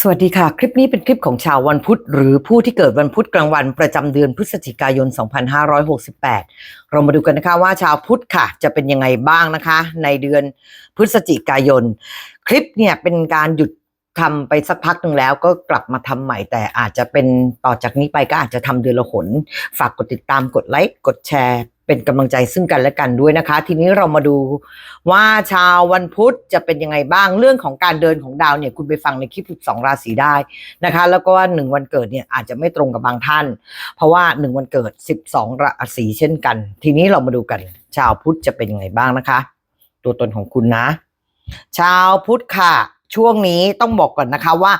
สวัสดีค่ะ คลิปนี้เป็นคลิปของชาววันพุธ หรือผู้ที่เกิดวันพุธกลางวันประจำเดือนพฤศจิกายน 2568 เรามาดูกันนะคะว่าชาวพุธค่ะ จะเป็นยังไงบ้างนะคะ ในเดือนพฤศจิกายน คลิปเนี่ยเป็นการหยุดทำไปสักพักหนึ่งแล้วก็กลับมาทำใหม่แต่อาจจะเป็นต่อจากนี้ไปก็อาจจะทำเดือนละหน ฝากกดติดตามกดไลค์กดแชร์ เป็นกำลังใจซึ่งกันและกันด้วยนะคะ ทีนี้เรามาดูว่าชาววันพุธจะเป็นยังไงบ้างเรื่องของการเดินของดาวเนี่ยคุณไปฟังในคลิป 12 ราศีได้นะคะ แล้วก็หนึ่งวันเกิดเนี่ยอาจจะไม่ตรงกับบางท่าน เพราะว่าหนึ่งวันเกิด 12 ราศีเช่นกัน ทีนี้เรามาดูกัน ชาวพุธจะเป็นยังไงบ้างนะคะ ตัวตนของคุณนะ ชาวพุธค่ะ ช่วงนี้ต้องบอกก่อนนะคะว่า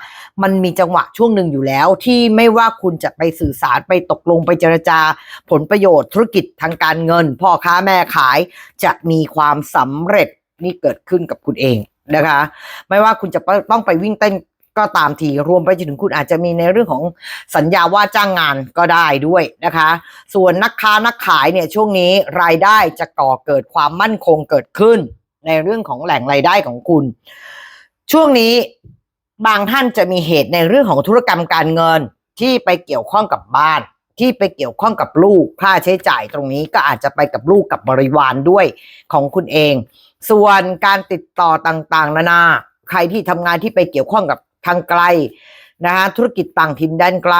มันมีจังหวะช่วงหนึ่งอยู่แล้ว ที่ไม่ว่าคุณจะไปสื่อสารไปตกลงไปเจรจา ผลประโยชน์ธุรกิจทางการเงิน พ่อค้าแม่ขาย จะมีความสำเร็จนี่เกิดขึ้นกับคุณเองนะคะ ไม่ว่าคุณจะต้องไปวิ่งเต้นก็ตามทีรวมไปจนถึงคุณอาจจะมีในเรื่องของสัญญาว่าจ้างงานก็ได้ด้วยนะคะ ส่วนนักค้านักขายเนี่ยช่วงนี้รายได้จะก่อเกิดความมั่นคงเกิดขึ้น ในเรื่องของแหล่งรายได้ของคุณ ช่วงนี้บางท่านจะมีเหตุในเรื่องของธุรกรรมการเงินที่ไปเกี่ยวข้องกับบ้าน ที่ไปเกี่ยวข้องกับลูกค่าใช้จ่ายตรงนี้ก็อาจจะไปกับลูกกับบริวารด้วยของคุณเอง ส่วนการติดต่อต่างๆ นานา ใครที่ทำงานที่ไปเกี่ยวข้องกับทางไกลนะฮะธุรกิจต่างถิ่นแดนไกล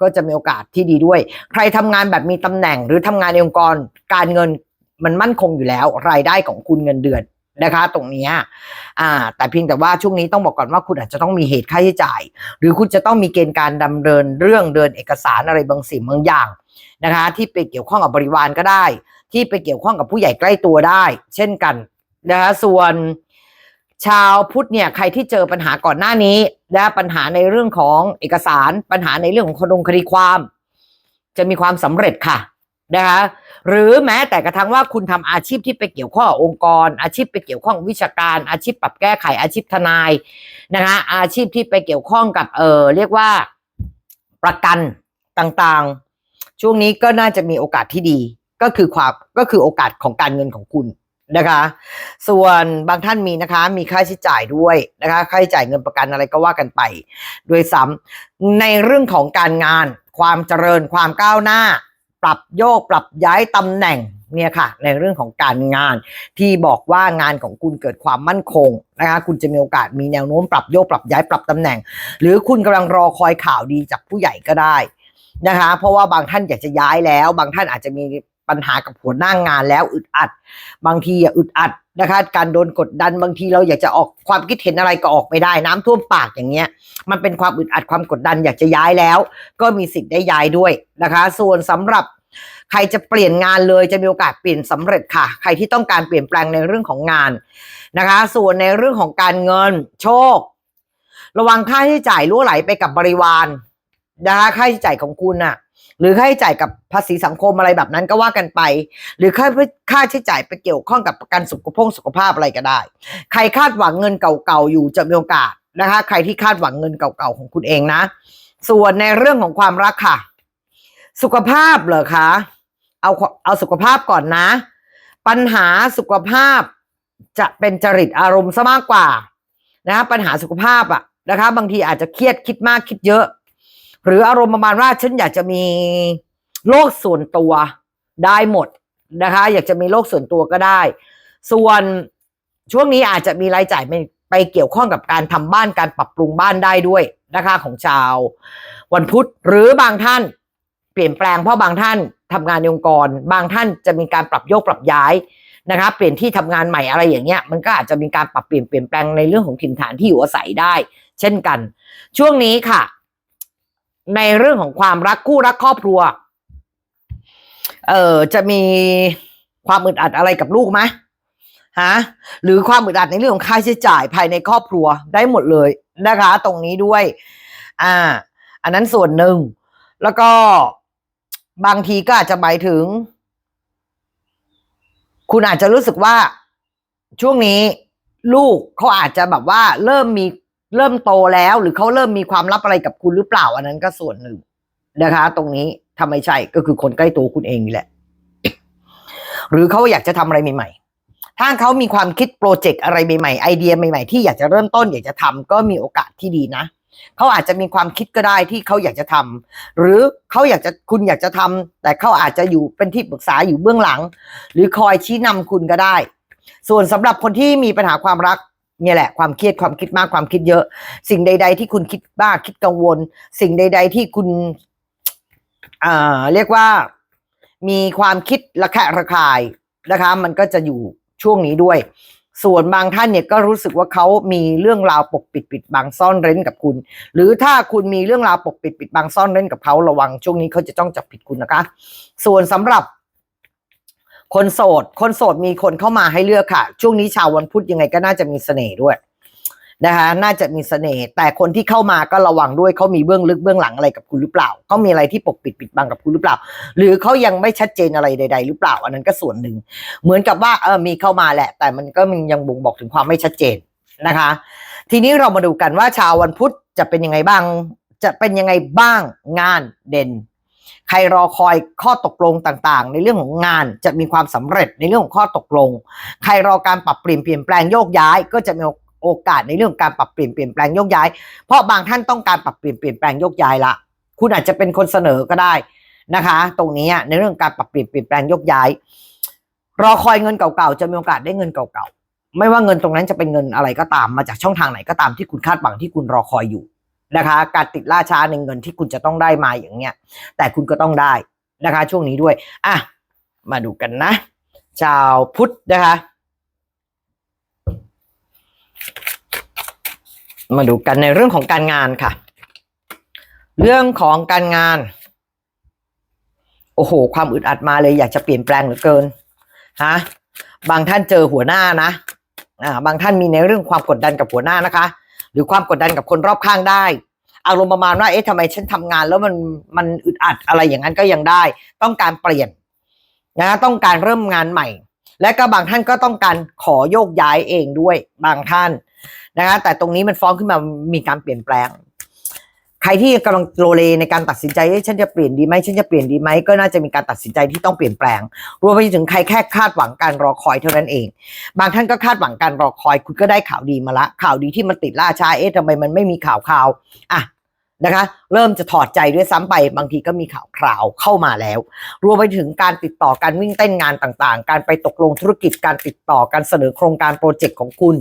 ก็จะมีโอกาสที่ดีด้วย ใครทำงานแบบมีตำแหน่งหรือทำงานในองค์กร การเงินมันมั่นคงอยู่แล้ว รายได้ของคุณเงินเดือน นะคะ ตรงนี้อ่า แต่เพียงแต่ว่าช่วงนี้ต้องบอกก่อนว่าคุณอาจจะต้องมีเหตุค่าใช้จ่าย หรือคุณจะต้องมีเกณฑ์การดำเนินเรื่องเดินเอกสารอะไรบางสิ่งบางอย่างนะคะ ที่ไปเกี่ยวข้องกับบริวารก็ได้ ที่ไปเกี่ยวข้องกับผู้ใหญ่ใกล้ตัวได้ เช่นกันนะคะส่วนชาวพุทธเนี่ยใครที่เจอปัญหาก่อนหน้านี้ และปัญหาในเรื่องของเอกสาร ปัญหาในเรื่องของคดงคดีความ จะมีความสำเร็จค่ะ นะคะหรือแม้แต่กระทั่งว่าคุณทำอาชีพที่ไปเกี่ยวข้ององค์กร อาชีพไปเกี่ยวข้องวิชาการ อาชีพปรับแก้ไขอาชีพทนายนะคะอาชีพที่ไปเกี่ยวข้องกับเออเรียกว่าประกันต่างๆ ช่วงนี้ก็น่าจะมีโอกาสที่ดี ก็คือความก็คือโอกาสของการเงินของคุณนะคะ ส่วนบางท่านมีนะคะ มีค่าใช้จ่ายด้วยนะคะค่าใช้จ่ายเงินประกันอะไรก็ว่ากันไป ด้วยซ้ำในเรื่องของการงาน ความเจริญความก้าวหน้า ปรับโยกปรับย้ายตำแหน่งเนี่ยค่ะ ในเรื่องของการงานที่บอกว่างานของคุณเกิดความมั่นคงนะคะคุณจะมีโอกาสมีแนวโน้มปรับโยกปรับย้ายปรับตำแหน่ง หรือคุณกำลังรอคอยข่าวดีจากผู้ใหญ่ก็ได้นะคะ เพราะว่าบางท่านอยากจะย้ายแล้ว บางท่านอาจจะมี ปัญหากับหัวหน้างงานแล้วอึดอัด บางทีอะอึดอัดนะคะ การโดนกดดันบางทีเราอยากจะออกความคิดเห็นอะไรก็ออกไม่ได้ น้ำท่วมปากอย่างเงี้ย มันเป็นความอึดอัดความกดดันอยากจะย้ายแล้ว ก็มีสิทธิ์ได้ย้ายด้วยนะคะ ส่วนสำหรับใครจะเปลี่ยนงานเลยจะมีโอกาสเปลี่ยนสำเร็จค่ะ ใครที่ต้องการเปลี่ยนแปลงในเรื่องของงานนะคะ ส่วนในเรื่องของการเงินโชค ระวังค่าใช้จ่ายล่วไหลไปกับบริวารนะคะค่าใช้จ่ายของคุณน่ะ หรือค่าใช้จ่ายกับภาษีสังคมอะไรแบบนั้นก็ว่ากันไป หรือค่าค่าใช้จ่ายไปเกี่ยวข้องกับประกันสุขภาพสุขภาพอะไรก็ได้ ใครคาดหวังเงินเก่าๆอยู่จะมีโอกาสนะคะ ใครที่คาดหวังเงินเก่าๆของคุณเองนะ ส่วนในเรื่องของความรักค่ะ สุขภาพเหรอคะเอาเอาสุขภาพก่อนนะ ปัญหาสุขภาพจะเป็นจริตอารมณ์ซะมากกว่านะคะปัญหาสุขภาพอะนะคะ บางทีอาจจะเครียดคิดมากคิดเยอะ หรืออารมณ์ประมาณว่าฉันอยากจะมีโลกส่วนตัวได้หมดนะคะ อยากจะมีโลกส่วนตัวก็ได้ ส่วนช่วงนี้อาจจะมีรายจ่ายไปไปเกี่ยวข้องกับการทำบ้านการปรับปรุงบ้านได้ด้วยนะคะของชาว วันพุธหรือบางท่านเปลี่ยนแปลงเพราะบางท่านทำงานในองค์กร บางท่านจะมีการปรับโยกปรับย้ายนะคะเปลี่ยนที่ทำงานใหม่อะไรอย่างเงี้ยมันก็อาจจะมีการปรับเปลี่ยนเปลี่ยนแปลงในเรื่องของถิ่นฐานที่อยู่อาศัยได้ เช่นกัน ช่วงนี้ค่ะ ในเรื่องของความรักคู่รักครอบครัว เอ่อจะมีความอึดอัดอะไรกับลูกไหมฮะหรือความอึดอัดในเรื่องของค่าใช้จ่ายภายในครอบครัวได้หมดเลยนะคะ ตรงนี้ด้วย อ่า อันนั้นส่วนหนึ่ง แล้วก็บางทีก็อาจจะหมายถึง คุณอาจจะรู้สึกว่าช่วงนี้ ลูกเขาอาจจะแบบว่า เริ่มมี เริ่มโตแล้ว หรือเขาเริ่มมีความลับอะไรกับคุณหรือเปล่า อันนั้นก็ส่วนหนึ่งนะคะ ตรงนี้ทำไมใช่ก็คือคนใกล้ตัวคุณเองนี่แหละ หรือเขาอยากจะทำอะไรใหม่ๆถ้าเขามีความคิดโปรเจกต์อะไรใหม่ๆไอเดียใหม่ๆที่อยากจะเริ่มต้น อยากจะทำก็มีโอกาสที่ดีนะเขาอาจจะมีความคิดก็ได้ที่เขาอยากจะทำหรือเขาอยากจะคุณอยากจะทำแต่เขาอาจจะอยู่เป็นที่ปรึกษาอยู่เบื้องหลัง หรือคอยชี้นำคุณก็ได้ ส่วนสำหรับคนที่มีปัญหาความรัก เนี่ยแหละความเครียดความคิดมากความคิดเยอะ สิ่งใด ๆ ที่คุณคิดบ้าคิดกังวล สิ่งใด ๆ ที่คุณอ่าเรียกว่ามีความคิดระแคะระคายนะคะ มันก็จะอยู่ช่วงนี้ด้วย ส่วนบางท่านเนี่ยก็รู้สึกว่าเขามีเรื่องราวปกปิดปิดบังซ่อนเร้นกับคุณ หรือถ้าคุณมีเรื่องราวปกปิดปิดบังซ่อนเร้นกับเขาระวัง ช่วงนี้เขาจะจ้องจับผิดคุณนะคะ ส่วนสำหรับ คนโสด คนโสดมีคนเข้ามาให้เลือกค่ะ ช่วงนี้ชาววันพุธยังไงก็น่าจะมีเสน่ห์ด้วยนะคะน่าจะมีเสน่ห์แต่คนที่เข้ามาก็ระวังด้วยเขามีเบื้องลึกเบื้องหลังอะไรกับคุณหรือเปล่าเขามีอะไรที่ปกปิดปิดบังกับคุณหรือเปล่า หรือเขายังไม่ชัดเจนอะไรใด ๆ หรือเปล่า อันนั้นก็ส่วนหนึ่ง เหมือนกับว่าเออมีเข้ามาแหละ แต่มันก็มันยังบ่งบอกถึงความไม่ชัดเจนนะคะ ทีนี้เรามาดูกันว่าชาววันพุธจะเป็นยังไงบ้าง จะเป็นยังไงบ้างงานเด่น ใครรอคอยข้อตกลงต่างๆ ในเรื่องของงานจะมีความสำเร็จในเรื่องของข้อตกลง ใครรอการปรับเปลี่ยนเปลี่ยนแปลงโยกย้าย ก็จะมีโอกาสในเรื่องของการปรับเปลี่ยนเปลี่ยนแปลงโยกย้าย เพราะบางท่านต้องการปรับเปลี่ยนเปลี่ยนแปลงโยกย้ายละ คุณอาจจะเป็นคนเสนอก็ได้นะคะ ตรงนี้ในเรื่องการปรับเปลี่ยนเปลี่ยนแปลงโยกย้าย รอคอยเงินเก่าๆจะมีโอกาสได้เงินเก่าๆไม่ว่าเงินตรงนั้นจะเป็นเงินอะไรก็ตามมาจากช่องทางไหนก็ตามที่คุณคาดหวังที่คุณรอคอยอยู่ นะคะ การติดล่าช้าในเงินที่คุณจะต้องได้มาอย่างเนี้ย แต่คุณก็ต้องได้นะคะ ช่วงนี้ด้วย อะ มาดูกันนะ ชาวพุทธนะคะ มาดูกันในเรื่องของการงานค่ะ เรื่องของการงาน โอ้โห ความอึดอัดมาเลยอยากจะเปลี่ยนแปลงเหลือเกินฮะบางท่านเจอหัวหน้านะอ่าบางท่านมีในเรื่องความกดดันกับหัวหน้านะคะ รือความกดดันกับคนรอบข้างได้ อารมณ์ประมาณว่าเอ๊ะทำไมฉันทำงาน แล้วมันมันอึดอัดอะไรอย่างนั้นก็ยังได้ ต้องการเปลี่ยนนะต้องการเริ่มงานใหม่ และก็บางท่านก็ต้องการขอโยกย้ายเองด้วยบางท่านนะคะแต่ตรงนี้มันฟ้องขึ้นมามีการเปลี่ยนแปลง ใครที่กำลังโลเลในการตัดสินใจฉันจะเปลี่ยนดีไหมฉันจะเปลี่ยนดีไหมก็น่าจะมีการตัดสินใจที่ต้องเปลี่ยนแปลง รวมไปถึงใครแค่คาดหวังการรอคอยเท่านั้นเอง บางท่านก็คาดหวังการรอคอย คุณก็ได้ข่าวดีมาละ ข่าวดีที่มันติดล่าช้าเอ๊ะทำไมมันไม่มีข่าวข่าวอะนะคะ เริ่มจะถอดใจด้วยซ้ำไป บางทีก็มีข่าวคราวเข้ามาแล้ว รวมไปถึงการติดต่อการวิ่งเต้นงานต่างๆ การไปตกลงธุรกิจการติดต่อการเสนอโครงการโปรเจกต์ของคุณ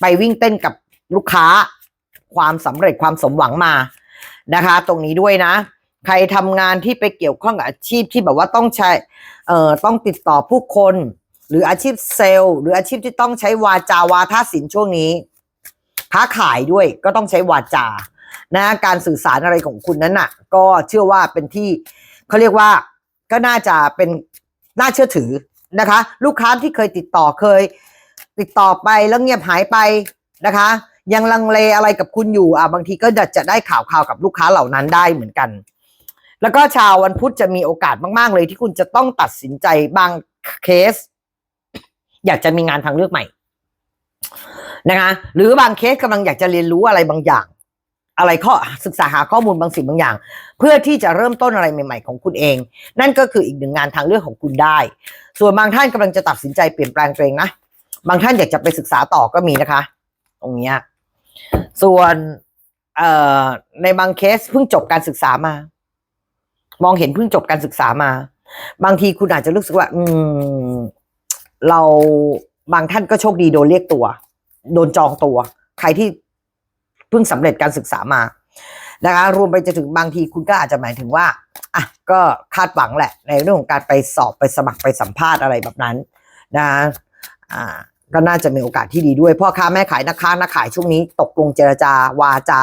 ไปวิ่งเต้นกับลูกค้าความสำเร็จความสมหวังมา นะคะ ตรงนี้ด้วยนะ ใครทำงานที่ไปเกี่ยวข้องกับอาชีพที่แบบว่าต้องใช้เอ่อต้องติดต่อผู้คน หรืออาชีพเซลล์ หรืออาชีพที่ต้องใช้วาจาวาทศิลป์ช่วงนี้ค้าขายด้วยก็ต้องใช้วาจานะการสื่อสารอะไรของคุณนั้นน่ะ ก็เชื่อว่าเป็นที่เขาเรียกว่าก็น่าจะเป็นน่าเชื่อถือนะคะ ลูกค้าที่เคยติดต่อเคย ติดต่อไปแล้วเงียบหายไปนะคะ ยังลังเลอะไรกับคุณอยู่อะบางทีก็จะจะได้ข่าวข่าวกับลูกค้าเหล่านั้นได้เหมือนกัน แล้วก็ชาววันพุธจะมีโอกาสมาก ๆ เลยที่คุณจะต้องตัดสินใจบางเคส อยากจะมีงานทางเลือกใหม่นะคะหรือบางเคสกำลังอยากจะเรียนรู้อะไรบางอย่าง อะไรข้อศึกษาหาข้อมูลบางสิ่งบางอย่าง เพื่อที่จะเริ่มต้นอะไรใหม่ ๆ ของคุณเอง นั่นก็คืออีกหนึ่งงานทางเลือกของคุณได้ ส่วนบางท่านกำลังจะตัดสินใจเปลี่ยนแปลงตัวเองนะบางท่านอยากจะไปศึกษาต่อก็มีนะคะ ตรงเนี้ย ส่วนเอในบางเคสเพิ่งจบการศึกษามามองเห็นเพิ่งจบการศึกษามา บางทีคุณอาจจะรู้สึกว่า อืม เราบางท่านก็โชคดีโดนเรียกตัว โดนจองตัว ใครที่เพิ่งสำเร็จการศึกษามานะคะรวมไปจะถึงบางทีคุณก็อาจจะหมายถึงว่าอะก็คาดหวังแหละ ในเรื่องของการไปสอบไปสมัครไปสัมภาษณ์อะไรแบบนั้น นะอ่า ก็น่าจะมีโอกาสที่ดีด้วยพ่อค้าแม่ขายนักค้านักขายช่วงนี้ตกลงเจรจาวาจา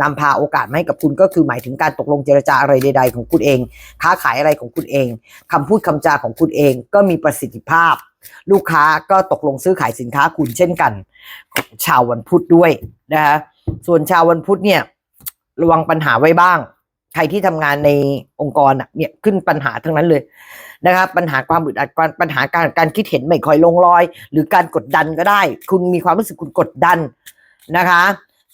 นำพาโอกาสมาให้กับคุณก็คือหมายถึงการตกลงเจรจาอะไรใด ๆ ของคุณเอง ค้าขายอะไรของคุณเองคำพูดคำจาของคุณเองก็มีประสิทธิภาพ ลูกค้าก็ตกลงซื้อขายสินค้าคุณเช่นกัน ชาววันพุธด้วยนะคะส่วนชาววันพุธเนี่ย ระวังปัญหาไว้บ้าง ใครที่ทำงานในองค์กรอะเนี่ยขึ้นปัญหาทั้งนั้นเลยนะครับ ปัญหาความอึดอัดการปัญหาการการคิดเห็นไม่ค่อยลงรอย หรือการกดดันก็ได้ คุณมีความรู้สึกคุณกดดันนะคะ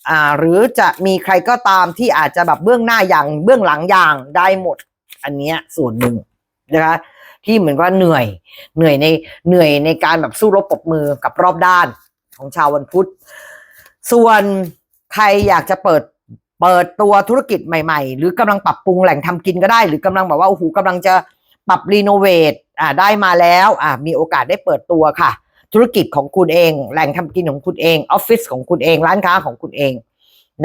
อ่าหรือจะมีใครก็ตามที่อาจจะแบบเบื้องหน้าอย่างเบื้องหลังอย่างได้หมด อันเนี้ยส่วนหนึ่งนะคะที่เหมือนว่าเหนื่อยเหนื่อยในเหนื่อยในการแบบสู้รบปรบมือกับรอบด้านของชาววันพุธ ส่วนใครอยากจะเปิด เปิดตัวธุรกิจใหม่ๆ หรือกำลังปรับปรุงแหล่งทำกินก็ได้ หรือกำลังแบบว่าโอ้โหกำลังจะปรับรีโนเวทอ่าได้มาแล้วอ่ามีโอกาสได้เปิดตัวค่ะ ธุรกิจของคุณเอง แหล่งทำกินของคุณเองออฟฟิศของคุณเอง ร้านค้าของคุณเอง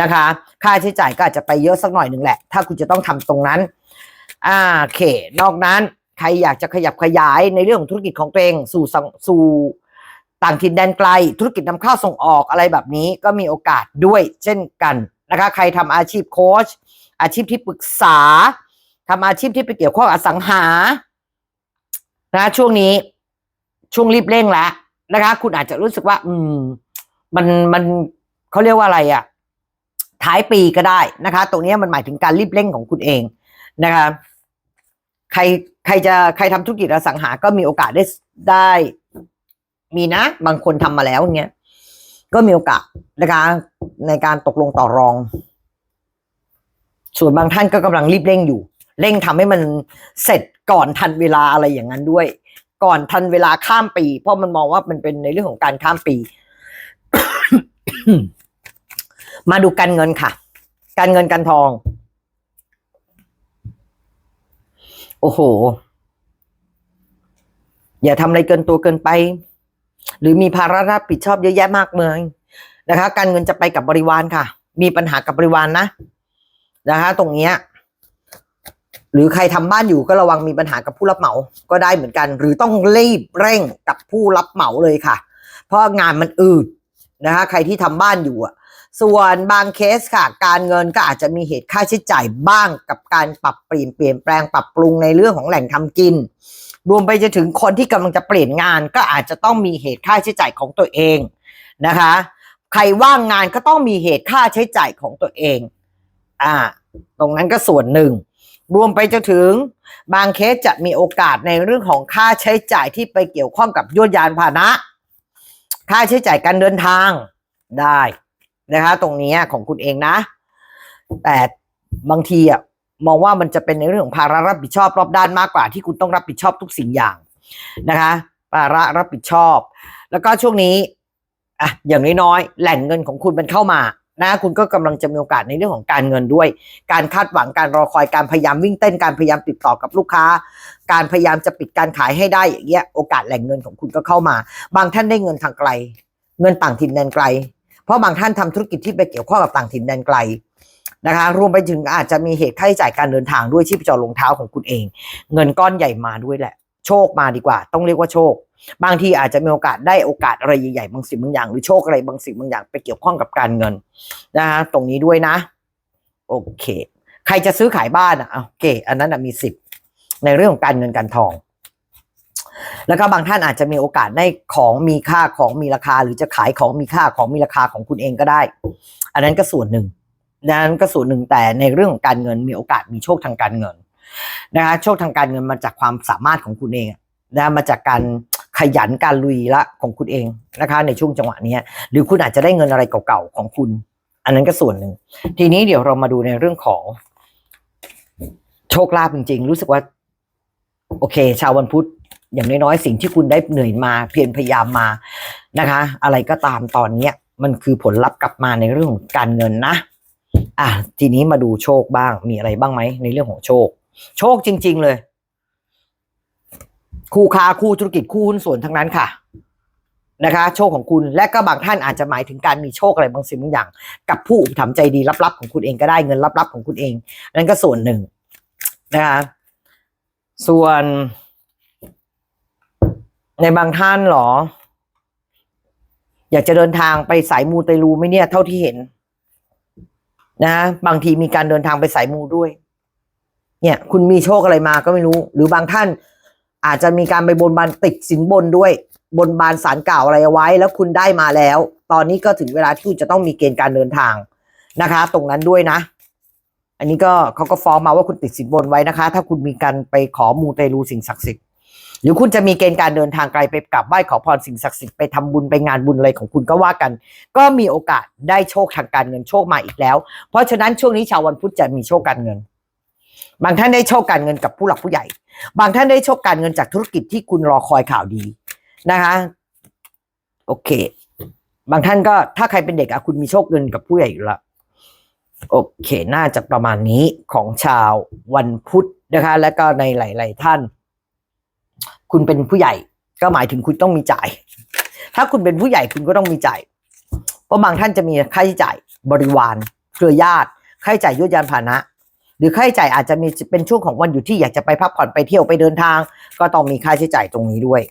นะคะ ค่าใช้จ่ายก็อาจจะไปเยอะสักหน่อยหนึ่งแหละ ถ้าคุณจะต้องทำตรงนั้นอ่าโอเค นอกนั้นใครอยากจะขยับขยายในเรื่องของธุรกิจของตัวเองสู่สู่ต่างถิ่นแดนไกล ธุรกิจนำเข้าส่งออกอะไรแบบนี้ก็มีโอกาสด้วยเช่นกัน นะคะใครทำอาชีพโค้ชอาชีพที่ปรึกษาทำอาชีพที่ไปเกี่ยวข้องกับอสังหานะช่วงนี้ช่วงรีบเร่งแล้วนะคะ คุณอาจจะรู้สึกว่า อืม มันมันเขาเรียกว่าอะไรอะ่ะท้ายปีก็ได้นะคะ ตรงนี้มันหมายถึงการรีบเร่งของคุณเองนะคะ ใครใครจะใครทำธุรกิจอสังหา ก็มีโอกาสได้ได้ มีนะ บางคนทำมาแล้วเงี้ย ก็มีโอกาสนะคะในการตกลงต่อรอง ส่วนบางท่านก็กำลังรีบเร่งอยู่ เร่งทำให้มันเสร็จก่อนทันเวลาอะไรอย่างนั้นด้วย ก่อนทันเวลาข้ามปี เพราะมันมองว่ามันเป็นในเรื่องของการข้ามปี มาดูการเงินค่ะ การเงินการทอง โอ้โห อย่าทำอะไรเกินตัวเกินไป หรือมีภาระรับผิดชอบเยอะแยะมากมายนะคะ การเงินจะไปกับบริวารค่ะ มีปัญหากับบริวารนนะนะคะ ตรงเนี้ยหรือใครทำบ้านอยู่ก็ระวังมีปัญหากับผู้รับเหมาก็ได้เหมือนกัน หรือต้องรีบเร่งกับผู้รับเหมาเลยค่ะ เพราะงานมันอืดนะคะ ใครที่ทำบ้านอยู่อะ ส่วนบางเคสค่ะ การเงินก็อาจจะมีเหตุค่าใช้จ่ายบ้างกับการปรับเปลี่ยนเปลี่ยนแปลงปรับปรุงในเรื่องของแหล่งทำกิน รวมไปจะถึงคนที่กำลังจะเปลี่ยนงานก็อาจจะต้องมีเหตุค่าใช้จ่ายของตัวเองนะคะ ใครว่างงานก็ต้องมีเหตุค่าใช้จ่ายของตัวเอง อ่า ตรงนั้นก็ส่วนหนึ่ง รวมไปจนถึงบางเคสจะมีโอกาสในเรื่องของค่าใช้จ่ายที่ไปเกี่ยวข้องกับยวดยานพาหนะ ค่าใช้จ่ายการเดินทางได้นะคะ ตรงนี้ของคุณเองนะ แต่บางทีอะ มองว่ามันจะเป็นในเรื่องของภาระรับผิดชอบรอบด้านมากกว่าที่คุณต้องรับผิดชอบทุกสิ่งอย่างนะคะภาระรับผิดชอบ แล้วก็ช่วงนี้อะอย่างน้อยๆแหล่งเงินของคุณมันเข้ามานะคุณก็กำลังจะมีโอกาสในเรื่องของการเงินด้วย การคาดหวังการรอคอยการพยายามวิ่งเต้นการพยายามติดต่อกับลูกค้า การพยายามจะปิดการขายให้ได้อย่างเงี้ยโอกาสแหล่งเงินของคุณก็เข้ามา บางท่านได้เงินทางไกล เงินต่างถิ่นแดนไกล เพราะบางท่านทำธุรกิจที่ไปเกี่ยวข้องกับต่างถิ่นแดนไกล นะคะรวมไปถึงอาจจะมีเหตุค่าใช้จ่ายการเดินทางด้วยชีพจรรองเท้าของคุณเอง เงินก้อนใหญ่มาด้วยแหละ โชคมาดีกว่า ต้องเรียกว่าโชค บางทีอาจจะมีโอกาสได้โอกาสอะไรใหญ่ๆบางสิ่งบางอย่าง หรือโชคอะไรบางสิ่งบางอย่างไปเกี่ยวข้องกับการเงินนะคะตรงนี้ด้วยนะ โอเค ใครจะซื้อขายบ้านอะโอเค อันนั้นนะมีสิทธิ์ในเรื่องของการเงินการทอง แล้วก็บางท่านอาจจะมีโอกาสได้ของมีค่าของมีราคา หรือจะขายของมีค่าของมีราคาของคุณเองก็ได้ อันนั้นก็ส่วนหนึ่ง นั้นก็ส่วนหนึ่งแต่ในเรื่องของการเงินมีโอกาสมีโชคทางการเงินนะคะโชคทางการเงินมาจากความสามารถของคุณเองนะมาจากการขยันการลุยละของคุณเองนะคะ ในช่วงจังหวะนี้หรือคุณอาจจะได้เงินอะไรเก่าๆของคุณ อันนั้นก็ส่วนหนึ่ง ทีนี้เดี๋ยวเรามาดูในเรื่องของ โชคลาภจริง ๆ รู้สึกว่า โอเค ชาววันพุธอย่างน้อยๆสิ่งที่คุณได้เหนื่อยมาเพียรพยายามมานะคะ อะไรก็ตามตอนเนี้ยมันคือผลลัพธ์กลับมาในเรื่องของการเงินนะ อะทีนี้มาดูโชคบ้าง มีอะไรบ้างไหมในเรื่องของโชค โชคจริง ๆ เลย คู่ค้าคู่ธุรกิจคู่หุ้นส่วนทั้งนั้นค่ะ นะคะ โชคของคุณและก็บางท่านอาจจะหมายถึงการมีโชคอะไรบางสิ่งบางอย่าง กับผู้อุปถัมภ์ใจดีลับๆของคุณเองก็ได้เงินลับๆของคุณเอง นั่นก็ส่วนหนึ่งนะคะส่วนในบางท่านหรอ อยากจะเดินทางไปสายมูเตลูไหมเนี่ย เท่าที่เห็น นะบางทีมีการเดินทางไปสายมูด้วย เนี่ย คุณมีโชคอะไรมาก็ไม่รู้ หรือบางท่าน อาจจะมีการไปบนบานติดสินบนด้วย บนบานสารเก่าอะไรเอาไว้ แล้วคุณได้มาแล้ว ตอนนี้ก็ถึงเวลาที่คุณจะต้องมีเกณฑ์การเดินทางนะคะ ตรงนั้นด้วยนะ อันนี้ก็เขาก็ฟ้องมาว่าคุณติดสินบนไว้นะคะ ถ้าคุณมีการไปขอมูเตลูสิ่งศักดิ์สิทธิ์ หรือคุณจะมีเกณฑ์การเดินทางไกลไปกราบไหว้ขอพรสิ่งศักดิ์สิทธิ์ไปทำบุญไปงานบุญอะไรของคุณก็ว่ากัน ก็มีโอกาสได้โชคทางการเงินโชคมาอีกแล้ว เพราะฉะนั้นช่วงนี้ชาววันพุธจะมีโชคการเงิน บางท่านได้โชคการเงินกับผู้หลักผู้ใหญ่ บางท่านได้โชคการเงินจากธุรกิจที่คุณรอคอยข่าวดีนะคะโอเค บางท่านก็ถ้าใครเป็นเด็กอะคุณมีโชคเงินกับผู้ใหญ่อยู่ละโอเค น่าจะประมาณนี้ของชาววันพุธนะคะ และก็ในหลาย ๆ ท่าน คุณเป็นผู้ใหญ่ ก็หมายถึงคุณต้องมีจ่าย ถ้าคุณเป็นผู้ใหญ่คุณก็ต้องมีจ่าย เพราะบางท่านจะมีค่าใช้จ่ายบริวาร เครือญาติ ค่าใช้จ่ายยุทธยานพาหนะ หรือค่าใช้จ่ายอาจจะมีเป็นช่วงของวันหยุดที่อยากจะไปพักผ่อนไปเที่ยวไปเดินทาง ก็ต้องมีค่าใช้จ่ายตรงนี้ด้วย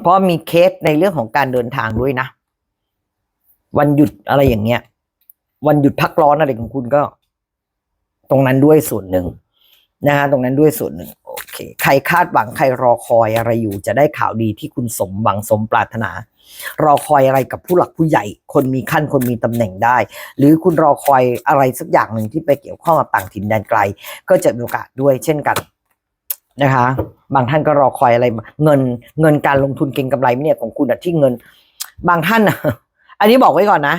เพราะมีเคสในเรื่องของการเดินทางด้วยนะ วันหยุดอะไรอย่างเงี้ย วันหยุดพักร้อนอะไรของคุณก็ ตรงนั้นด้วยส่วนหนึ่ง นะฮะตรงนั้นด้วยส่วนหนึ่งโอเคใครคาดหวังใครรอคอยอะไรอยู่ จะได้ข่าวดีที่คุณสมหวังสมปรารถนา รอคอยอะไรกับผู้หลักผู้ใหญ่ คนมีขั้นคนมีตำแหน่งได้ หรือคุณรอคอยอะไรสักอย่างหนึ่งที่ไปเกี่ยวข้องกับต่างถิ่นแดนไกล ก็จะมีโอกาสด้วยเช่นกันนะคะ บางท่านก็รอคอยอะไร เงินเงินการลงทุนเก็งกำไรเนี่ยของคุณอะที่เงิน บางท่านอันนี้บอกไว้ก่อนนะ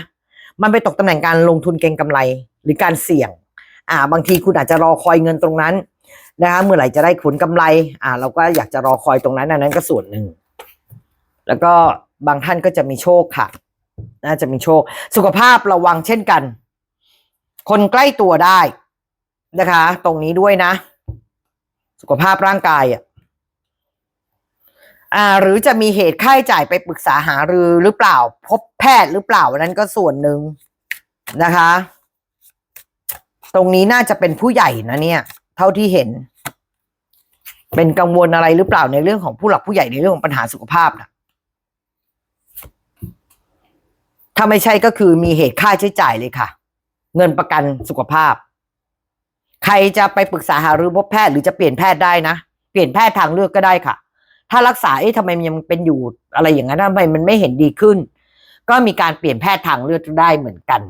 มันไปตกตำแหน่งการลงทุนเก็งกำไร หรือการเสี่ยง อ่า บางทีคุณอาจจะรอคอยเงินตรงนั้นนะคะเมื่อไหร่จะได้ผลกำไร อ่า เราก็อยากจะรอคอยตรงนั้นอันนั้นก็ส่วนหนึ่ง แล้วก็บางท่านก็จะมีโชคค่ะ น่าจะมีโชค สุขภาพระวังเช่นกัน คนใกล้ตัวได้นะคะ ตรงนี้ด้วยนะ สุขภาพร่างกายอะอ่า หรือจะมีเหตุค่าใช้จ่ายไปปรึกษาหารือหรือเปล่า พบแพทย์หรือเปล่านั้นก็ส่วนหนึ่งนะคะ ตรงนี้น่าจะเป็นผู้ใหญ่นะเนี่ย เท่าที่เห็น เป็นกังวลอะไรหรือเปล่าในเรื่องของผู้หลักผู้ใหญ่ในเรื่องของปัญหาสุขภาพนะถ้าไม่ใช่ก็คือมีเหตุค่าใช้จ่ายเลยค่ะ เงินประกันสุขภาพ ใครจะไปปรึกษาหารือพบแพทย์หรือจะเปลี่ยนแพทย์ได้นะ เปลี่ยนแพทย์ทางเลือกก็ได้ค่ะ ถ้ารักษาเอ๊ะทำไมมันยังเป็นอยู่อะไรอย่างนั้นทำไมมันไม่เห็นดีขึ้น ก็มีการเปลี่ยนแพทย์ทางเลือกได้เหมือนกัน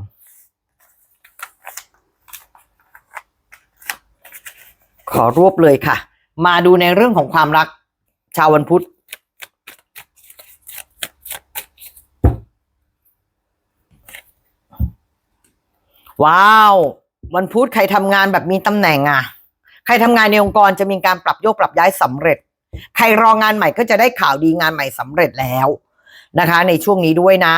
ขอรวบเลยค่ะ มาดูในเรื่องของความรักชาววันพุธว้าว วันพุธใครทำงานแบบมีตำแหน่งอะ ใครทำงานในองค์กรจะมีการปรับโยกปรับย้ายสำเร็จ ใครรองานใหม่ก็จะได้ข่าวดีงานใหม่สำเร็จแล้วนะคะ ในช่วงนี้ด้วยนะ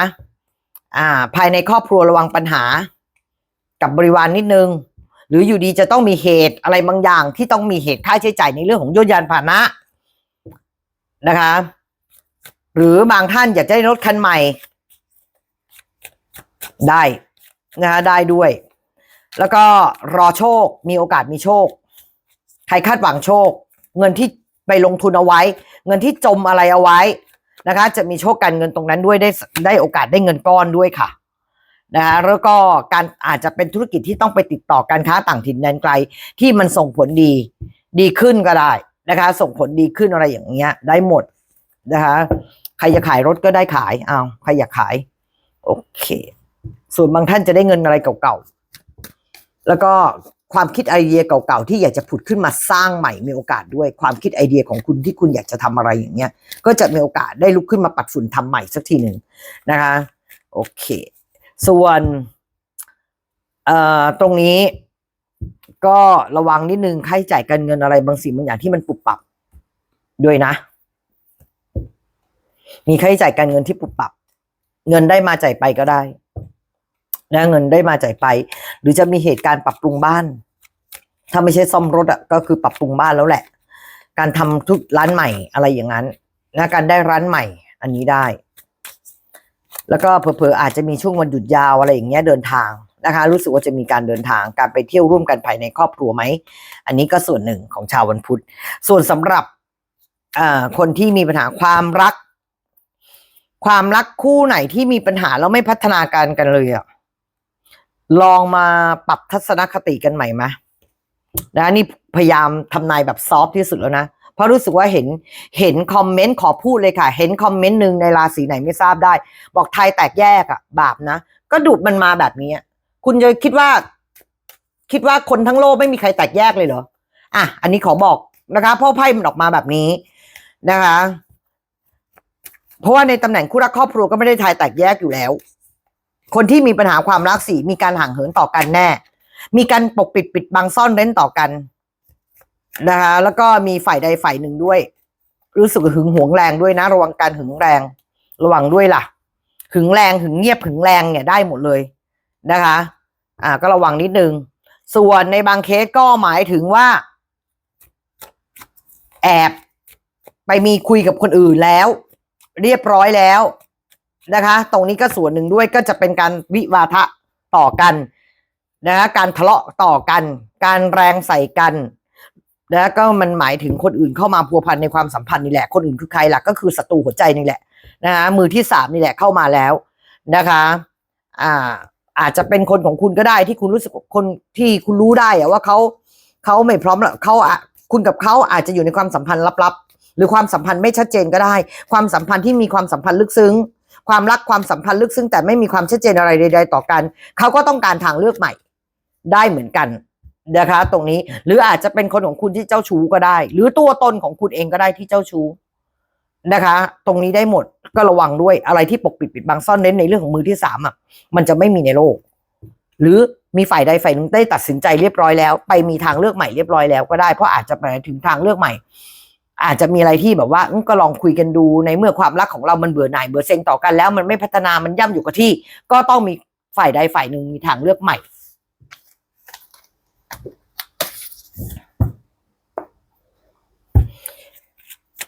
อ่า ภายในครอบครัวระวังปัญหา กับบริวารนนิดนึง หรืออยู่ดีจะต้องมีเหตุอะไรบางอย่างที่ต้องมีเหตุค่าใช้จ่ายในเรื่องของยนยานพาหนะนะคะ หรือบางท่านอยากจะได้รถคันใหม่ ได้นะคะได้ด้วย แล้วก็รอโชคมีโอกาสมีโชค ใครคาดหวังโชค เงินที่ไปลงทุนเอาไว้ เงินที่จมอะไรเอาไว้นะคะ จะมีโชคการเงินตรงนั้นด้วยได้ได้โอกาสได้เงินก้อนด้วยค่ะ นะคะแล้วก็การอาจจะเป็นธุรกิจที่ต้องไปติดต่อการค้าต่างถิ่นแดนไกล ที่มันส่งผลดี ดีขึ้นก็ได้นะคะ ส่งผลดีขึ้นอะไรอย่างเงี้ย ได้หมดนะคะใครจะขายรถก็ได้ขายเอาวใครอยากขาย โอเค ส่วนบางท่านจะได้เงินอะไรเก่าๆแล้วก็ความคิดไอเดียเก่าๆที่อยากจะผุดขึ้นมาสร้างใหม่มีโอกาสด้วยความคิดไอเดียของคุณที่คุณอยากจะทำอะไรอย่างเงี้ย ก็จะมีโอกาสได้ลุกขึ้นมาปัดฝุ่นทำใหม่สักทีหนึ่งนะคะ โอเค ส่วนเอ่อตรงนี้ก็ระวังนิดนึงค่าใช้จ่ายการเงินอะไรบางสิ่งบางอย่างที่มันปุบปับด้วยนะ มีค่าใช้จ่ายการเงินที่ปุบปับ เงินได้มาจ่ายไปก็ได้นะเงินได้มาจ่ายไป หรือจะมีเหตุการณ์ปรับปรุงบ้าน ถ้าไม่ใช่ซ่อมรถอะก็คือปรับปรุงบ้านแล้วแหละ การทำทุกร้านใหม่อะไรอย่างนั้นนะการได้ร้านใหม่ อันนี้ได้ แล้วก็เผลอๆอาจจะมีช่วงวันหยุดยาวอะไรอย่างเงี้ยเดินทางนะคะ รู้สึกว่าจะมีการเดินทางการไปเที่ยวร่วมกันภายในครอบครัวไหม อันนี้ก็ส่วนหนึ่งของชาววันพุธ ส่วนสำหรับอ่าคนที่มีปัญหาความรัก ความรักคู่ไหนที่มีปัญหาแล้วไม่พัฒนาการกันเลยอะลองมาปรับทัศนคติกันใหม่ไหมนะนี่พยายามทำนายแบบซอฟที่สุดแล้วนะ เพราะรู้สึกว่าเห็นเห็นคอมเมนต์ขอพูดเลยค่ะ เห็นคอมเมนต์หนึ่งในราศีไหนไม่ทราบได้ บอกไทยแตกแยกอะบาปนะ ก็ดูดมันมาแบบนี้ คุณจะคิดว่า คิดว่าคนทั้งโลกไม่มีใครแตกแยกเลยเหรออะอันนี้ขอบอกนะคะเพราะไพ่มันออกมาแบบนี้นะคะ เพราะว่าในตำแหน่งคู่รักครอบครัวก็ไม่ได้ทายแตกแยกอยู่แล้ว คนที่มีปัญหาความรักสีมีการห่างเหินต่อกันแน่ มีการปกปิดปิดบังซ่อนเร้นต่อกัน นะคะแล้วก็มีฝ่ายใดฝ่ายหนึ่งด้วย รู้สึกหึงหวงแรงด้วยนะ ระวังการหึงแรง ระวังด้วยล่ะ หึงแรงหึงเงียบหึงแรงเนี่ยได้หมดเลยนะคะ อ่า ก็ระวังนิดนึง ส่วนในบางเคสก็หมายถึงว่า แอบไปมีคุยกับคนอื่นแล้ว เรียบร้อยแล้วนะคะ ตรงนี้ก็ส่วนหนึ่งด้วยก็จะเป็นการวิวาทะต่อกันนะคะการทะเลาะต่อกัน การแรงใส่กัน แล้วก็มันหมายถึงคนอื่นเข้ามาพัวพันในความสัมพันธ์นี่แหละ คนอื่นคือใครล่ะก็คือศัตรูหัวใจนี่แหละนะคะมือที่สามนี่แหละเข้ามาแล้วนะคะอ่าอาจจะเป็นคนของคุณก็ได้ที่คุณรู้สึกคนที่คุณรู้ได้อะว่าเขาเขาไม่พร้อมแล้วเขาอะคุณกับเขาอาจจะอยู่ในความสัมพันธ์ลับๆ หรือความสัมพันธ์ไม่ชัดเจนก็ได้ ความสัมพันธ์ที่มีความสัมพันธ์ลึกซึ้ง ความรักความสัมพันธ์ลึกซึ้งแต่ไม่มีความชัดเจนอะไรใด ๆ ต่อกัน เขาก็ต้องการทางเลือกใหม่ ได้เหมือนกัน นะคะ ตรงนี้หรืออาจจะเป็นคนของคุณที่เจ้าชู้ก็ได้ หรือตัวตนของคุณเองก็ได้ที่เจ้าชู้นะคะ ตรงนี้ได้หมดก็ระวังด้วยอะไรที่ปกปิดปิดบังซ่อนเร้นในเรื่องของมือที่สามอะ มันจะไม่มีในโลก หรือมีฝ่ายใดฝ่ายหนึ่งได้ตัดสินใจเรียบร้อยแล้ว ไปมีทางเลือกใหม่เรียบร้อยแล้วก็ได้เพราะอาจจะไปถึงทางเลือกใหม่ อาจจะมีอะไรที่แบบว่าก็ลองคุยกันดูในเมื่อความรักของเรามันเบื่อหน่ายเบื่อเซ็งต่อกันแล้ว มันไม่พัฒนามันย่ำอยู่กับที่ ก็ต้องมีฝ่ายใดฝ่ายหนึ่งมีทางเลือกใหม่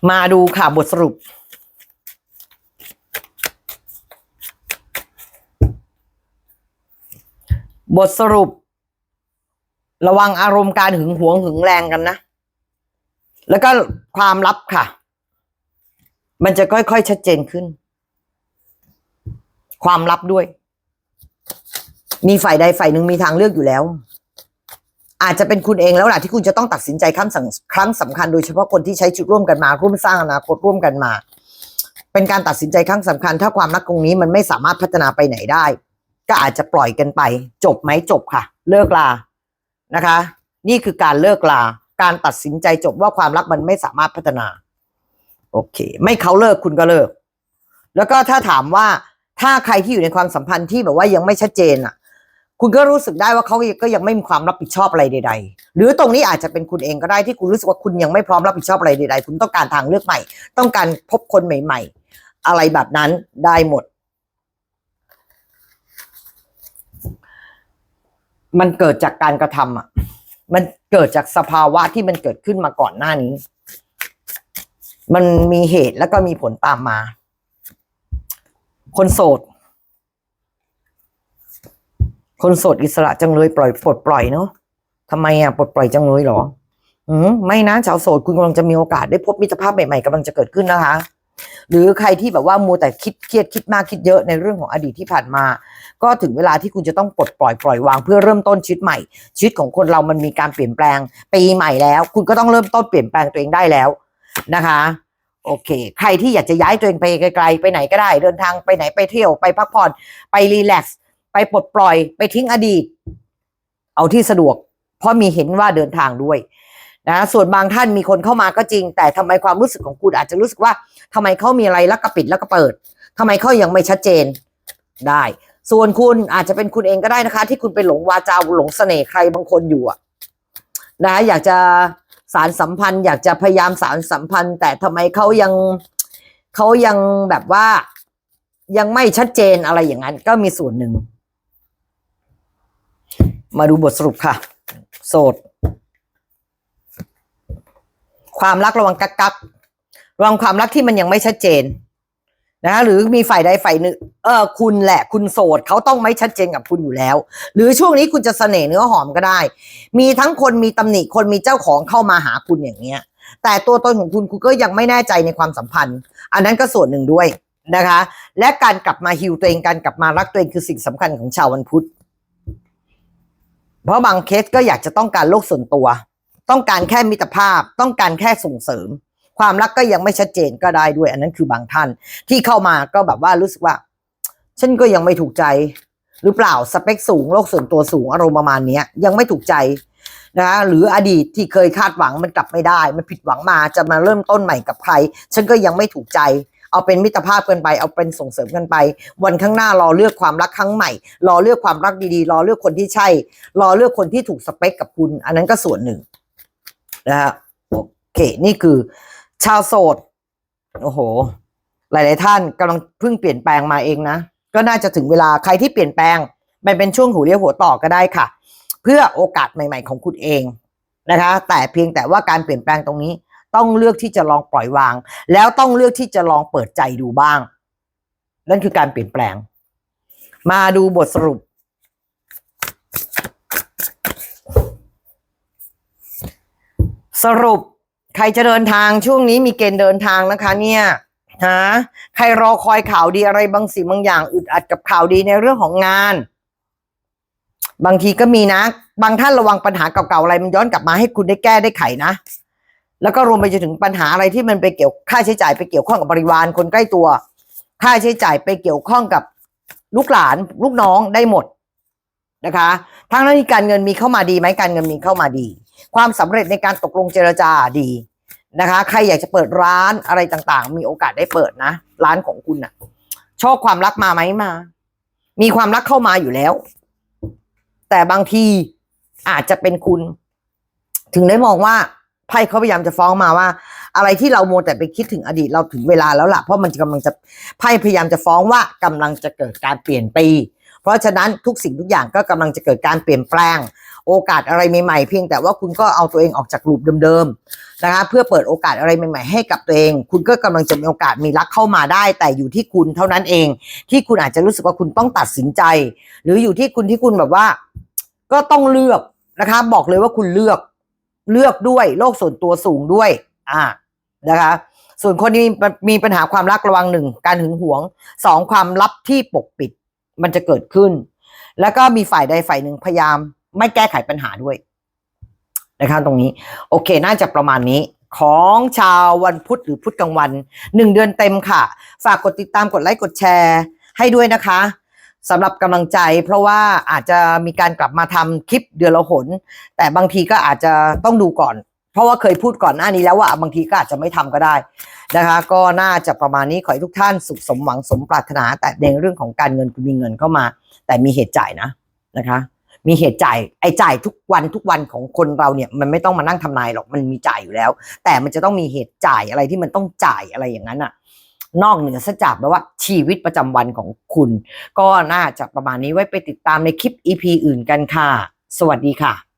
มาดูค่ะบทสรุป บทสรุป ระวังอารมณ์การหึงหวงหึงแรงกันนะ แล้วก็ความลับค่ะ มันจะค่อยๆชัดเจนขึ้น ความลับด้วย มีฝ่ายใดฝ่ายหนึ่งมีทางเลือกอยู่แล้ว อาจจะเป็นคุณเองแล้วแหละที่คุณจะต้องตัดสินใจครั้งสำครั้งสำคัญโดยเฉพาะคนที่ใช้ชีวิตร่วมกันมา ร่วมสร้างอนาคตร่วมกันมา เป็นการตัดสินใจครั้งสำคัญ ถ้าความรักตรงนี้มันไม่สามารถพัฒนาไปไหนได้ ก็อาจจะปล่อยกันไป จบไหมจบค่ะ เลิกลานะคะ นี่คือการเลิกลา การตัดสินใจจบว่าความรักมันไม่สามารถพัฒนา โอเค ไม่เขาเลิกคุณก็เลิก แล้วก็ถ้าถามว่าถ้าใครที่อยู่ในความสัมพันธ์ที่แบบว่ายังไม่ชัดเจนอะ คุณก็รู้สึกได้ว่าเขาก็ยังไม่มีความรับผิดชอบอะไรใด ๆ หรือตรงนี้อาจจะเป็นคุณเองก็ได้ที่คุณรู้สึกว่าคุณยังไม่พร้อมรับผิดชอบอะไรใด ๆ คุณต้องการทางเลือกใหม่ ต้องการพบคนใหม่ ๆ อะไรแบบนั้นได้หมด มันเกิดจากการกระทำอะ มันเกิดจากสภาวะที่มันเกิดขึ้นมาก่อนหน้านี้ มันมีเหตุแล้วก็มีผลตามมา คนโสด คนโสดอิสระจังเลยปล่อยปลดปล่อยเนาะทำไมอะปลดปล่อยจังเลยหรออืมไม่นะชาวโสดคุณกำลังจะมีโอกาสได้พบมิตรภาพใหม่ๆกำลังจะเกิดขึ้นนะคะ หรือใครที่แบบว่ามัวแต่คิดเครียดคิดมากคิดเยอะในเรื่องของอดีตที่ผ่านมา ก็ถึงเวลาที่คุณจะต้องปลดปล่อยปล่อยวางเพื่อเริ่มต้นชีวิตใหม่ ชีวิตของคนเรามันมีการเปลี่ยนแปลงปีใหม่แล้ว คุณก็ต้องเริ่มต้นเปลี่ยนแปลงตัวเองได้แล้วนะคะ โอเค ใครที่อยากจะย้ายตัวเองไปไกลๆไปไหนก็ได้ เดินทางไปไหนไปเที่ยวไปพักผ่อนไปรีแลกซ์ ไปปลดปล่อยไปทิ้งอดีต เอาที่สะดวก เพราะมีเห็นว่าเดินทางด้วยนะส่วนบางท่านมีคนเข้ามาก็จริง แต่ทำไมความรู้สึกของคุณอาจจะรู้สึกว่าทำไมเขามีอะไรแล้วก็ปิดแล้วก็เปิดทำไมเขายังไม่ชัดเจนได้ ส่วนคุณอาจจะเป็นคุณเองก็ได้นะคะ ที่คุณไปหลงวาจาหลงเสน่ห์ใครบางคนอยู่อะนะอยากจะสารสัมพันธ์ อยากจะพยายามสารสัมพันธ์ แต่ทำไมเขายังเขายังแบบว่ายังไม่ชัดเจนอะไรอย่างนั้น ก็มีส่วนหนึ่ง มาดูบทสรุปค่ะ โสด ความรักระวังกักกักระวังความรักที่มันยังไม่ชัดเจนนะหรือมีฝ่ายใดฝ่ายหนึ่งเออคุณแหละ คุณโสดเขาต้องไม่ชัดเจนกับคุณอยู่แล้ว หรือช่วงนี้คุณจะเสน่ห์เนื้อหอมก็ได้ มีทั้งคนมีตำหนิคนมีเจ้าของเข้ามาหาคุณอย่างเงี้ย แต่ตัวตนของคุณคุณก็ยังไม่แน่ใจในความสัมพันธ์ อันนั้นก็ส่วนหนึ่งด้วยนะคะ และการกลับมาฮิวตัวเองการกลับมารักตัวเองคือสิ่งสำคัญของชาววันพุธ เพราะบางเคสก็อยากจะต้องการโลกส่วนตัว ต้องการแค่มิตรภาพ ต้องการแค่ส่งเสริม ความรักก็ยังไม่ชัดเจนก็ได้ด้วย อันนั้นคือบางท่านที่เข้ามาก็แบบว่ารู้สึกว่า ฉันก็ยังไม่ถูกใจ หรือเปล่าสเปคสูงโลกส่วนตัวสูงอารมณ์ประมาณนี้ยังไม่ถูกใจนะหรืออดีตที่เคยคาดหวังมันกลับไม่ได้ มันผิดหวังมาจะมาเริ่มต้นใหม่กับใคร ฉันก็ยังไม่ถูกใจ เอาเป็นมิตรภาพกันไป เอาเป็นส่งเสริมกันไป วันข้างหน้ารอเลือกความรักครั้งใหม่ รอเลือกความรักดีๆ รอเลือกคนที่ใช่ รอเลือกคนที่ถูกสเปคกับคุณ อันนั้นก็ส่วนหนึ่งนะฮะโอเค นี่คือ ชาวโสดโอ้โห หลาย ๆ ท่านกำลังเพิ่งเปลี่ยนแปลงมาเองนะก็น่าจะถึงเวลาใครที่เปลี่ยนแปลงมันเป็นช่วงหูเรียวหัวต่อก็ได้ค่ะ เพื่อโอกาสใหม่ ๆ ของคุณเองนะคะ แต่เพียงแต่ว่าการเปลี่ยนแปลงตรงนี้ ต้องเลือกที่จะลองปล่อยวาง แล้วต้องเลือกที่จะลองเปิดใจดูบ้าง นั่นคือการเปลี่ยนแปลง มาดูบทสรุป สรุปใครจะเดินทางช่วงนี้มีเกณฑ์เดินทางนะคะ เนี่ยฮะใครรอคอยข่าวดีอะไรบางสิ่งบางอย่างอึดอัดกับข่าวดีในเรื่องของงาน บางทีก็มีนะ บางท่านระวังปัญหาเก่าๆอะไรมันย้อนกลับมาให้คุณได้แก้ได้ไขนะ แล้วก็รวมไปจนถึงปัญหาอะไรที่มันไปเกี่ยวค่าใช้จ่ายไปเกี่ยวข้องกับบริวารคนใกล้ตัว ค่าใช้จ่ายไปเกี่ยวข้องกับลูกหลานลูกน้องได้หมดนะคะทางด้านที่การเงินมีเข้ามาดีไหมการเงินมีเข้ามาดี ความสำเร็จในการตกลงเจรจาดีนะคะ ใครอยากจะเปิดร้านอะไรต่างๆ มีโอกาสได้เปิดนะ ร้านของคุณนะ่ะโชคความรักมาไหมมา มีความรักเข้ามาอยู่แล้ว แต่บางทีอาจจะเป็นคุณ ถึงได้มองว่า ไพ่เขาพยายามจะฟ้องมาว่า อะไรที่เราโมแต่ไปคิดถึงอดีตเราถึงเวลาแล้วล่ะเพราะมันกำลังจะไพ่พยายามจะฟ้องว่ากำลังจะเกิดการเปลี่ยนปี เพราะฉะนั้นทุกสิ่งทุกอย่างก็กำลังจะเกิดการเปลี่ยนแปลง โอกาสอะไรใหม่ๆเพียงแต่ว่าคุณก็เอาตัวเองออกจากลูปเดิมๆนะคะเพื่อเปิดโอกาสอะไรใหม่ ๆ ให้กับตัวเอง คุณก็กำลังจะมีโอกาสมีรักเข้ามาได้ แต่อยู่ที่คุณเท่านั้นเอง ที่คุณอาจจะรู้สึกว่าคุณต้องตัดสินใจ หรืออยู่ที่คุณที่คุณแบบว่า ก็ต้องเลือกนะคะ บอกเลยว่าคุณเลือก เลือกด้วยโลกส่วนตัวสูงด้วย อ่านะคะ ส่วนคนที่มีมีปัญหาความรักระวังหนึ่งการหึงหวงสองความลับที่ปกปิดมันจะเกิดขึ้น แล้วก็มีฝ่ายใดฝ่ายหนึ่งพยายาม ไม่แก้ไขปัญหาด้วยนะคะตรงนี้ โอเค น่าจะประมาณนี้ของชาววันพุธหรือพุธกลางวันหนึ่งเดือนเต็มค่ะ ฝากกดติดตามกดไลค์กดแชร์ให้ด้วยนะคะ สำหรับกำลังใจ เพราะว่าอาจจะมีการกลับมาทำคลิปเดือนละหน แต่บางทีก็อาจจะต้องดูก่อน เพราะว่าเคยพูดก่อนหน้านี้แล้วว่าบางทีก็อาจจะไม่ทำก็ได้นะคะ ก็น่าจะประมาณนี้ขอให้ทุกท่านสุขสมหวังสมปรารถนา แต่ในเรื่องของการเงินคุณมีเงินเข้ามา แต่มีเหตุจ่ายนะนะคะ มีเหตุจ่ายไอ้จ่ายทุกวันทุกวันของคนเราเนี่ยมันไม่ต้องมานั่งทำนายหรอกมันมีจ่ายอยู่แล้ว แต่มันจะต้องมีเหตุจ่ายอะไรที่มันต้องจ่ายอะไรอย่างนั้นอะ นอกเหนือซะจากแบบว่าชีวิตประจำวันของคุณ ก็น่าจะประมาณนี้ไว้ไปติดตามในคลิป EP อื่นกันค่ะ สวัสดีค่ะ